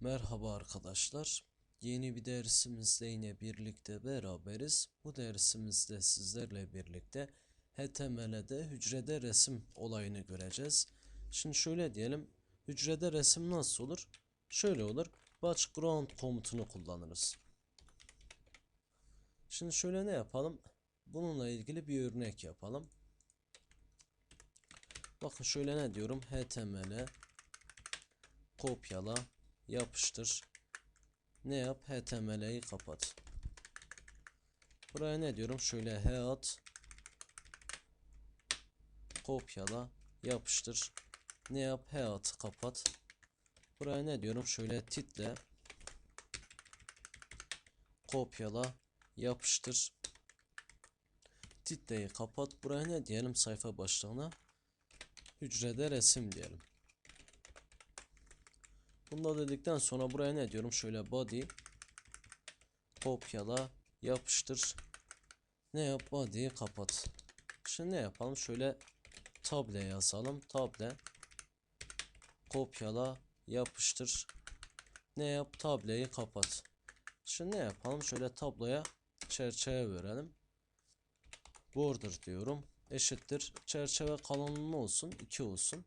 Merhaba arkadaşlar. Yeni bir dersimizle yine birlikte beraberiz. Bu dersimizde sizlerle birlikte HTML'de hücrede resim olayını göreceğiz. Şimdi şöyle diyelim. Hücrede resim nasıl olur? Şöyle olur. Background komutunu kullanırız. Şimdi şöyle ne yapalım? Bununla ilgili bir örnek yapalım. Bakın şöyle ne diyorum? HTML kopyala yapıştır. Ne yap? HTML'yi kapat. Buraya ne diyorum? Şöyle head kopyala yapıştır. Ne yap? Head kapat. Buraya ne diyorum? Şöyle title kopyala yapıştır. Titleyi kapat. Buraya ne diyelim? Sayfa başlığına hücrede resim diyelim. Bunu da dedikten sonra buraya ne diyorum? Şöyle body kopyala yapıştır. Ne yap? Body'yi kapat. Şimdi ne yapalım? Şöyle table yazalım. Table kopyala yapıştır. Ne yap? Tableyi kapat. Şimdi ne yapalım? Şöyle tabloya çerçeve verelim. Border diyorum. Eşittir. Çerçeve kalınlığı olsun. 2 olsun.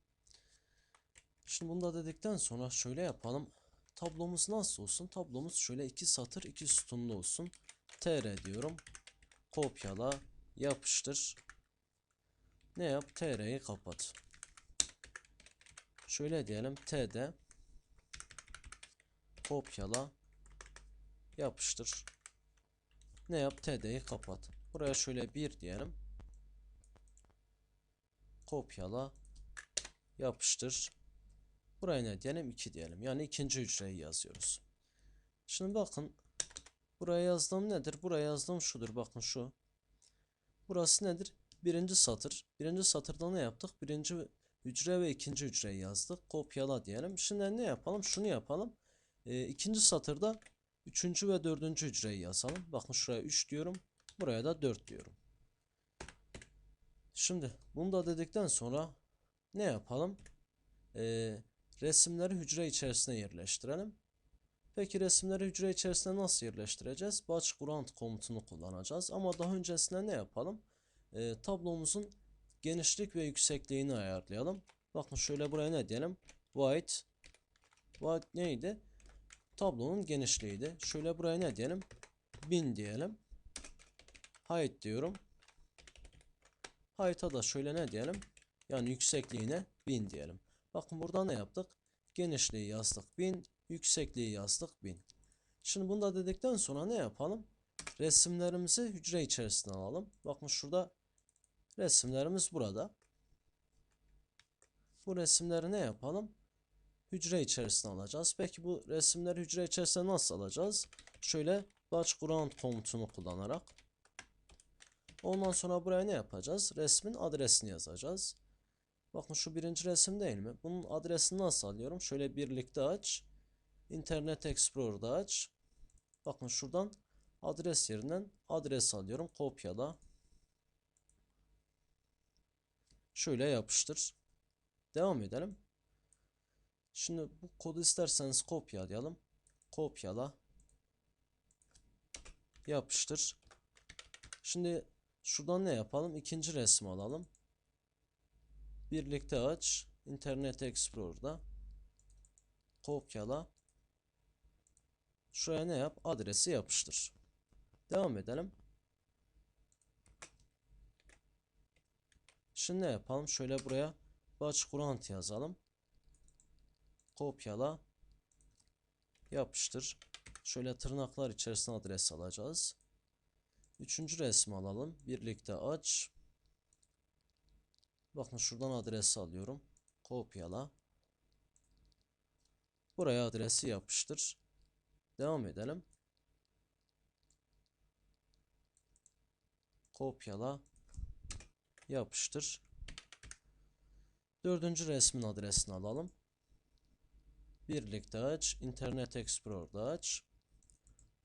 Şimdi bunu da dedikten sonra şöyle yapalım. Tablomuz nasıl olsun? Tablomuz şöyle iki satır iki sütunlu olsun. tr diyorum. Kopyala, yapıştır. Ne yap? tr'yi kapat. Şöyle diyelim. t'de kopyala, yapıştır. Ne yap? t'deyi kapat. Buraya şöyle bir diyelim. Kopyala, yapıştır. Buraya ne diyelim? 2 diyelim. Yani ikinci hücreyi yazıyoruz. Şimdi bakın. Buraya yazdığım nedir? Buraya yazdığım şudur. Bakın şu. Burası nedir? Birinci satır. Birinci satırda ne yaptık? Birinci hücre ve ikinci hücreyi yazdık. Kopyala diyelim. Şimdi ne yapalım? Şunu yapalım. Ee, ikinci satırda üçüncü ve dördüncü hücreyi yazalım. Bakın şuraya 3 diyorum. Buraya da 4 diyorum. Şimdi bunu da dedikten sonra ne yapalım? Ee, resimleri hücre içerisine yerleştirelim. Peki resimleri hücre içerisine nasıl yerleştireceğiz? Background komutunu kullanacağız. Ama daha öncesinde ne yapalım? Ee, tablomuzun genişlik ve yüksekliğini ayarlayalım. Bakın şöyle buraya ne diyelim? White. White neydi? Tablonun genişliğiydi. Şöyle buraya ne diyelim? 1000 diyelim. Height diyorum. Height'a da şöyle ne diyelim? Yani yüksekliğine 1000 diyelim. Bakın burada ne yaptık? Genişliği yazdık 1000, yüksekliği yazdık 1000. Şimdi bunu da dedikten sonra ne yapalım? Resimlerimizi hücre içerisine alalım. Bakın şurada resimlerimiz burada. Bu resimleri ne yapalım? Hücre içerisine alacağız. Peki bu resimleri hücre içerisine nasıl alacağız? Şöyle background komutunu kullanarak. Ondan sonra buraya ne yapacağız? Resmin adresini yazacağız. Bakın şu birinci resim değil mi? Bunun adresini nasıl alıyorum? Şöyle birlikte aç. Internet Explorer'da aç. Bakın şuradan adres yerinden adres alıyorum. Kopyala. Şöyle yapıştır. Devam edelim. Şimdi bu kodu isterseniz kopyalayalım. Kopyala. Yapıştır. Şimdi şuradan ne yapalım? İkinci resmi alalım. Birlikte aç. Internet Explorer'da. Kopyala. Şuraya ne yap? Adresi yapıştır. Devam edelim. Şimdi ne yapalım? Şöyle buraya background yazalım. Kopyala. Yapıştır. Şöyle tırnaklar içerisine adres alacağız. Üçüncü resmi alalım. Birlikte aç. Bakın şuradan adresi alıyorum. Kopyala. Buraya adresi yapıştır. Devam edelim. Kopyala. Yapıştır. Dördüncü resmin adresini alalım. Birlikte aç. Internet Explorer'da aç.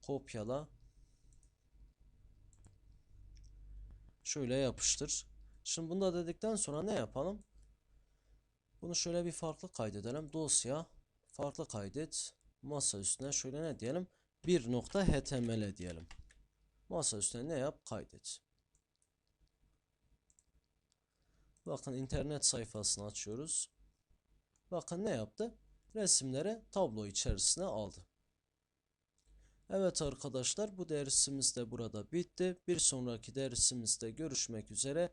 Kopyala. Şöyle yapıştır. Şimdi bunu da dedikten sonra ne yapalım? Bunu şöyle bir farklı kaydedelim. Dosya farklı kaydet. masa üstüne şöyle ne diyelim? Bir nokta HTML diyelim. Masa üstüne ne yap? Kaydet. Bakın internet sayfasını açıyoruz. Bakın ne yaptı? Resimleri tablo içerisine aldı. Evet arkadaşlar bu dersimiz de burada bitti. Bir sonraki dersimizde görüşmek üzere.